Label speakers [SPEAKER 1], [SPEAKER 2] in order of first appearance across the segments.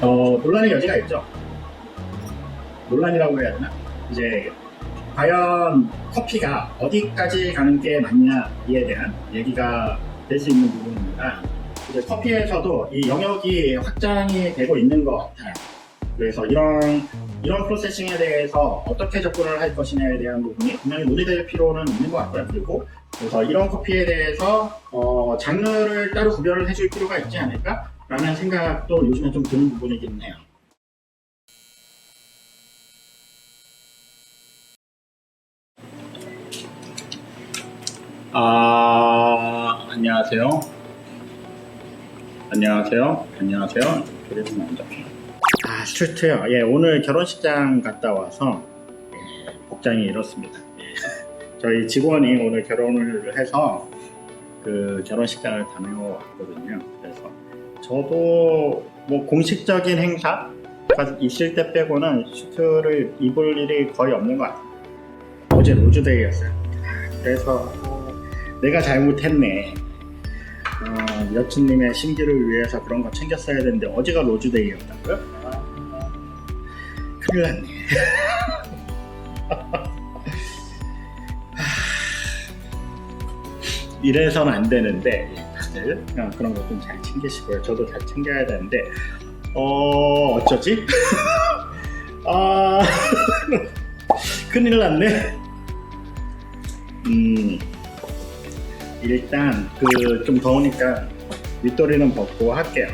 [SPEAKER 1] 어, 논란의 여지가 있죠. 논란이라고 해야 되나? 이제 과연 커피가 어디까지 가는 게 맞냐에 대한 얘기가 될 수 있는 부분입니다. 이제 커피에서도 이 영역이 확장이 되고 있는 것 같아요. 그래서 이런 이런 프로세싱에 대해서 어떻게 접근을 할 것이냐에 대한 부분이 분명히 논의될 필요는 있는 것 같고요. 그리고 그래서 이런 커피에 대해서 어, 장르를 따로 구별을 해줄 필요가 있지 않을까 라는 생각도 요즘에 좀 드는 부분이긴 해요. 아 안녕하세요. 안녕하세요. 안녕하세요. 그래서 먼저. 아 스트레트요. 예 오늘 결혼식장 갔다 와서 예, 복장이 이렇습니다. 예. 저희 직원이 오늘 결혼을 해서 그 결혼식장을 다녀왔거든요. 그래서 저도 뭐 공식적인 행사가 있을 때 빼고는 슈트를 입을 일이 거의 없는 것 같아요. 어제 로즈데이였어요. 그래서 내가 잘못했네. 어, 여친님의 심기를 위해서 그런 거 챙겼어야 되는데 어제가 로즈데이였다고요? 아, 큰일 났네. 이래서는 안 되는데 다들 어, 그런 거좀잘 챙기시고요. 저도 잘 챙겨야 되는데 어 어쩌지? 아 큰일 났네. 음 일단 그 좀 더우니까 윗도리는 벗고 할게요.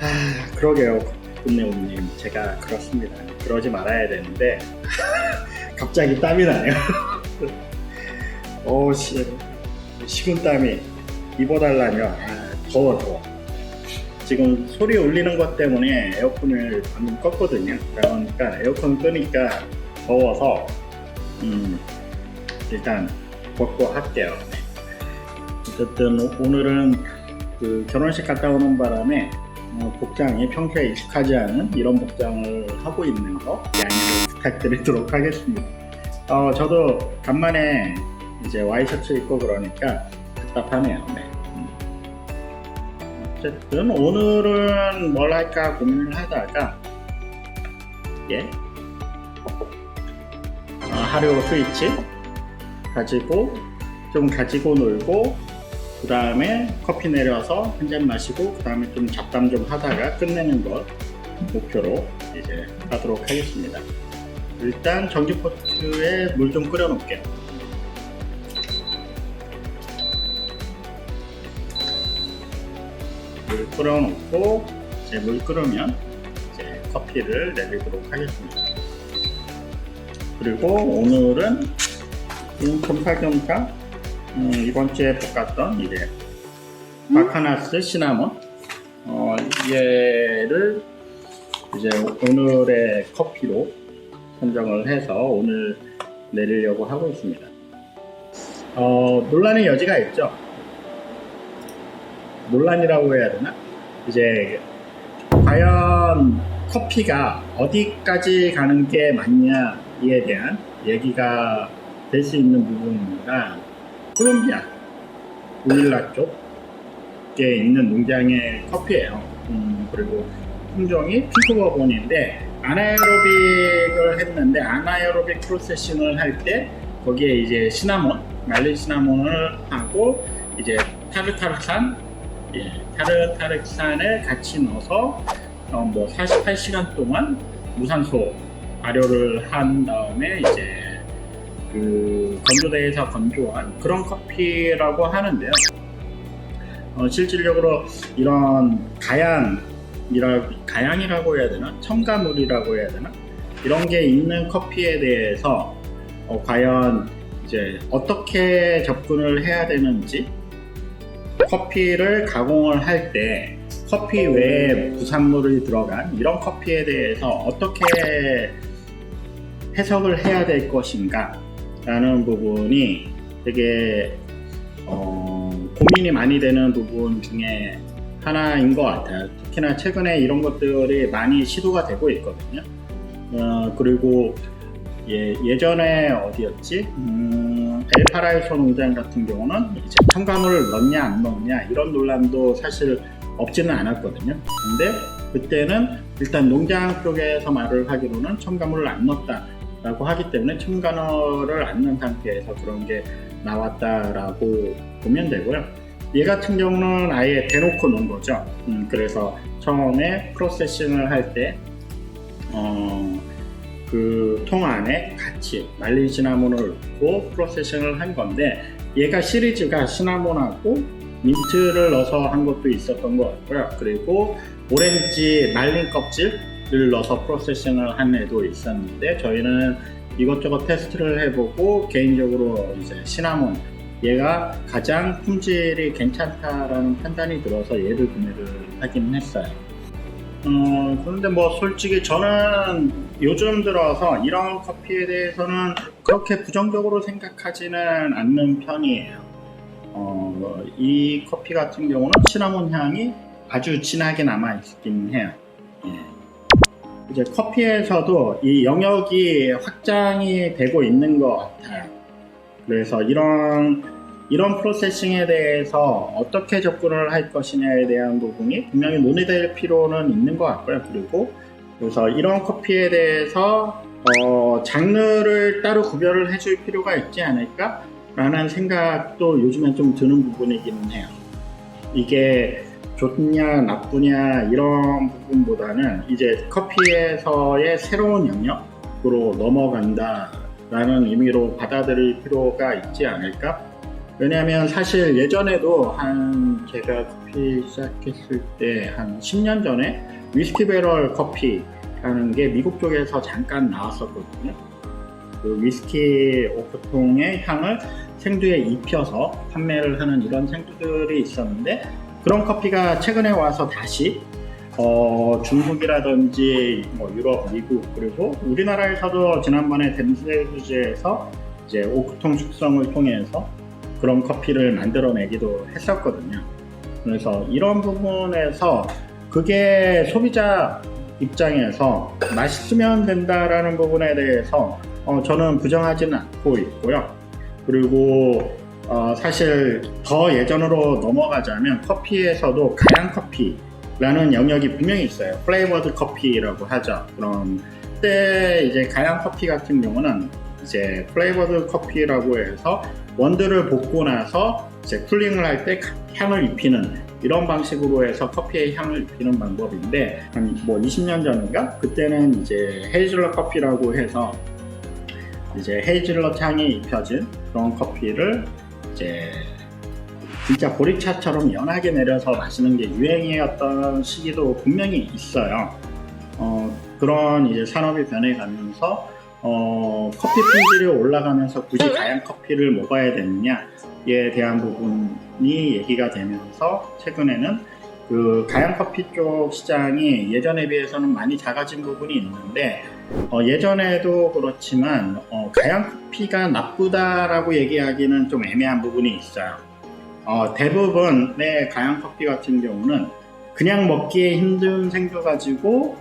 [SPEAKER 1] 아 그러게요, 군내우님 제가 그렇습니다. 그러지 말아야 되는데 갑자기 땀이 나네요. 오 씨. 식은 땀이 입어달라며. 아, 더워 더워. 지금 소리 울리는 것 때문에 에어컨을 방금 껐거든요. 그러니까 에어컨 끄니까 더워서 음, 일단 벗고 할게요. 네. 어쨌든 오- 오늘은 그 결혼식 갔다 오는 바람에 어, 복장이 평소에 익숙하지 않은 이런 복장을 하고 있는 거 양해를 부탁드리도록 하겠습니다. 어, 저도 간만에 이제 와이셔츠 입고 그러니까 답답하네요. 네. 음. 어쨌든 오늘은 뭘 할까 고민을 하다가 예 아, 하루 스위치 가지고 좀 가지고 놀고 그 다음에 커피 내려서 한 잔 마시고 그 다음에 좀 잡담 좀 하다가 끝내는 것 목표로 이제 하도록 하겠습니다. 일단 전기포트에 물 좀 끓여 놓을게요. 물 끓여놓고 이제 물 끓으면 이제 커피를 내리도록 하겠습니다. 그리고 오늘은 음, 겸사겸사 음, 이번 주에 볶았던 이제 바카나스 시나몬 어, 얘를 이제 오늘의 커피로 선정을 해서 오늘 내리려고 하고 있습니다. 어, 논란의 여지가 있죠. 논란이라고 해야 되나? 이제 과연 커피가 어디까지 가는 게 맞냐에 대한 얘기가 될 수 있는 부분입니다. 콜롬비아 우일라 쪽에 있는 농장의 커피예요. 음, 그리고 품종이 핑크버본인데 아나에로빅을 했는데 아나에로빅 프로세싱을 할 때 거기에 이제 시나몬 말린 시나몬을 하고 이제 타르타르산 예, 타르타르산을 같이 넣어서 어, 뭐 48시간 동안 무산소 발효를 한 다음에 이제 그 건조대에서 건조한 그런 커피라고 하는데요. 어, 실질적으로 이런 가양이라 가양이라고 해야 되나 첨가물이라고 해야 되나 이런 게 있는 커피에 대해서 어, 과연 이제 어떻게 접근을 해야 되는지 커피를 가공을 할 때 커피 외에 부산물이 들어간 이런 커피에 대해서 어떻게 해석을 해야 될 것인가 라는 부분이 되게 어, 고민이 많이 되는 부분 중에 하나인 것 같아요. 특히나 최근에 이런 것들이 많이 시도가 되고 있거든요. 어, 그리고 예, 예전에 어디였지? 음, 엘파라이소 농장 같은 경우는 이제 첨가물을 넣냐 안 넣냐 이런 논란도 사실 없지는 않았거든요. 근데 그때는 일단 농장 쪽에서 말을 하기로는 첨가물을 안 넣었다라고 하기 때문에 첨가물을 안 넣은 상태에서 그런 게 나왔다라고 보면 되고요. 얘 같은 경우는 아예 대놓고 놓은 거죠. 음, 그래서 처음에 프로세싱을 할 때, 어, 그 통 안에 같이 말린 시나몬을 넣고 프로세싱을 한 건데, 얘가 시리즈가 시나몬하고 민트를 넣어서 한 것도 있었던 것 같고요. 그리고 오렌지 말린 껍질을 넣어서 프로세싱을 한 애도 있었는데, 저희는 이것저것 테스트를 해보고 개인적으로 이제 시나몬 얘가 가장 품질이 괜찮다라는 판단이 들어서 얘를 구매를 하긴 했어요. 어, 그런데 뭐 솔직히 저는 요즘 들어서 이런 커피에 대해서는 그렇게 부정적으로 생각하지는 않는 편이에요. 어, 이 커피 같은 경우는 시나몬 향이 아주 진하게 남아 있긴 해요. 예. 이제 커피에서도 이 영역이 확장이 되고 있는 것 같아요. 그래서 이런 이런 프로세싱에 대해서 어떻게 접근을 할 것이냐에 대한 부분이 분명히 논의될 필요는 있는 것 같고요. 그리고 그래서 이런 커피에 대해서 어, 장르를 따로 구별을 해줄 필요가 있지 않을까라는 생각도 요즘엔 좀 드는 부분이기는 해요. 이게 좋냐 나쁘냐 이런 부분보다는 이제 커피에서의 새로운 영역으로 넘어간다라는 의미로 받아들일 필요가 있지 않을까? 왜냐하면 사실 예전에도 한 제가 커피 시작했을 때 한 10년 전에 위스키 배럴 커피라는 게 미국 쪽에서 잠깐 나왔었거든요. 그 위스키 오프통의 향을 생두에 입혀서 판매를 하는 이런 생두들이 있었는데 그런 커피가 최근에 와서 다시 어, 중국이라든지 뭐 유럽, 미국 그리고 우리나라에서도 지난번에 댐스주제에서 이제 오크통 숙성을 통해서 그런 커피를 만들어내기도 했었거든요. 그래서 이런 부분에서 그게 소비자 입장에서 맛있으면 된다라는 부분에 대해서 어, 저는 부정하지는 않고 있고요. 그리고 어, 사실 더 예전으로 넘어가자면 커피에서도 가양 커피라는 영역이 분명히 있어요. 플레이버드 커피라고 하죠. 그럼 그때 이제 가양 커피 같은 경우는 이제 플레이버드 커피라고 해서 원두를 볶고 나서 이제 쿨링을 할 때 향을 입히는 이런 방식으로 해서 커피의 향을 입히는 방법인데 한 뭐 20년 전인가 그때는 이제 헤이즐넛 커피라고 해서 이제 헤이즐넛 향이 입혀진 그런 커피를 이제 진짜 보리차처럼 연하게 내려서 마시는 게 유행이었던 시기도 분명히 있어요. 어, 그런 이제 산업이 변해가면서 어, 커피 품질이 올라가면서 굳이 가양 커피를 먹어야 되느냐에 대한 부분이 얘기가 되면서 최근에는 그 가양 커피 쪽 시장이 예전에 비해서는 많이 작아진 부분이 있는데 어, 예전에도 그렇지만 어, 가양 커피가 나쁘다라고 얘기하기는 좀 애매한 부분이 있어요. 어, 대부분의 가양 커피 같은 경우는 그냥 먹기에 힘든 생겨 가지고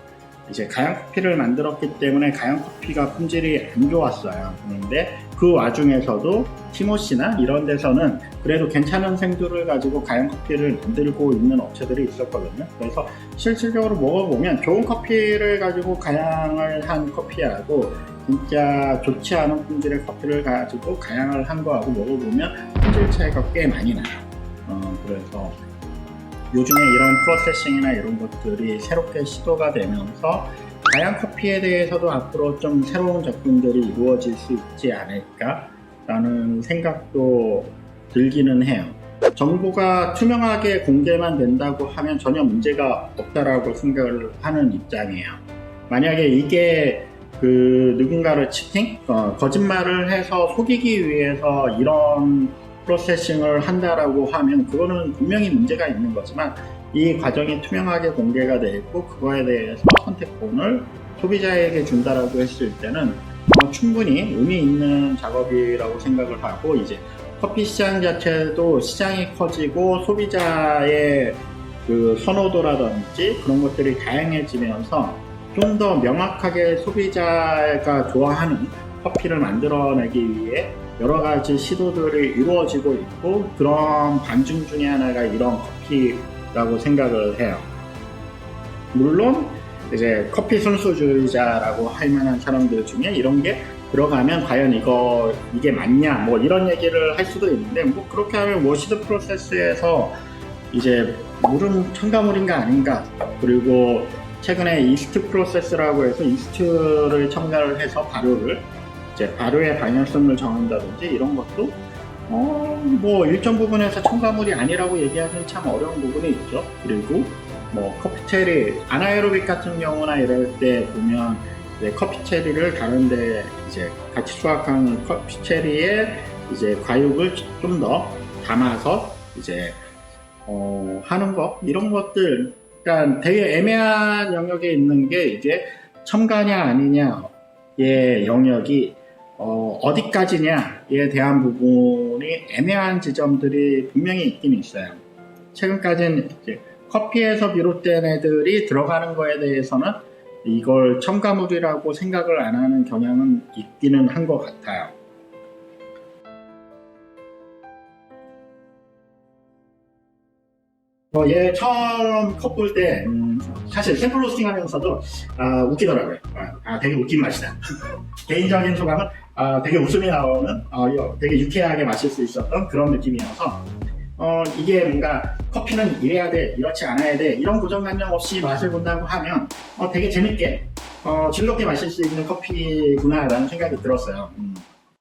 [SPEAKER 1] 이제 가양 커피를 만들었기 때문에 가양 커피가 품질이 안 좋았어요. 그런데 그 와중에서도 티모시나 이런 데서는 그래도 괜찮은 생두를 가지고 가양 커피를 만들고 있는 업체들이 있었거든요. 그래서 실질적으로 먹어보면 좋은 커피를 가지고 가양을 한 커피하고 진짜 좋지 않은 품질의 커피를 가지고 가양을 한 거하고 먹어보면 품질 차이가 꽤 많이 나요. 어, 그래서 요즘에 이런 프로세싱이나 이런 것들이 새롭게 시도가 되면서 다양 커피에 대해서도 앞으로 좀 새로운 접근들이 이루어질 수 있지 않을까라는 생각도 들기는 해요. 정보가 투명하게 공개만 된다고 하면 전혀 문제가 없다라고 생각을 하는 입장이에요. 만약에 이게 그 누군가를 치팅, 어, 거짓말을 해서 속이기 위해서 이런 프로세싱을 한다라고 하면 그거는 분명히 문제가 있는 거지만 이 과정이 투명하게 공개가 돼 있고 그거에 대해서 선택권을 소비자에게 준다라고 했을 때는 어, 충분히 의미 있는 작업이라고 생각을 하고 이제 커피 시장 자체도 시장이 커지고 소비자의 그 선호도라든지 그런 것들이 다양해지면서 좀 더 명확하게 소비자가 좋아하는 커피를 만들어내기 위해 여러 가지 시도들이 이루어지고 있고 그런 반중 중에 하나가 이런 커피라고 생각을 해요. 물론 이제 커피 순수주의자라고 할 만한 사람들 중에 이런 게 들어가면 과연 이거 이게 맞냐 뭐 이런 얘기를 할 수도 있는데 뭐 그렇게 하면 워시드 프로세스에서 이제 물은 첨가물인가 아닌가 그리고 최근에 이스트 프로세스라고 해서 이스트를 첨가를 해서 발효를 이제 발효의 방향성을 정한다든지 이런 것도 어, 뭐 일정 부분에서 첨가물이 아니라고 얘기하기는 참 어려운 부분이 있죠. 그리고 뭐 커피 체리 아나에로빅 같은 경우나 이럴 때 보면 이제 커피 체리를 다른데 이제 같이 수확한 커피 체리에 이제 과육을 좀 더 담아서 이제 어, 하는 거 이런 것들 그러니까 되게 애매한 영역에 있는 게 이게 첨가냐 아니냐의 영역이 어, 어디까지냐에 대한 부분이 애매한 지점들이 분명히 있긴 있어요. 최근까지는 이제 커피에서 비롯된 애들이 들어가는 거에 대해서는 이걸 첨가물이라고 생각을 안 하는 경향은 있기는 한 것 같아요. 어, 얘 처음 컵볼 때, 음, 사실 샘플 로스팅 하면서도, 아, 웃기더라고요. 아, 아, 되게 웃긴 맛이다. 개인적인 소감은, 아, 되게 웃음이 나오는, 어, 되게 유쾌하게 마실 수 있었던 그런 느낌이어서, 어, 이게 뭔가 커피는 이래야 돼, 이렇지 않아야 돼, 이런 고정관념 없이 맛을 본다고 하면, 어, 되게 재밌게, 어, 즐겁게 마실 수 있는 커피구나라는 생각이 들었어요. 음.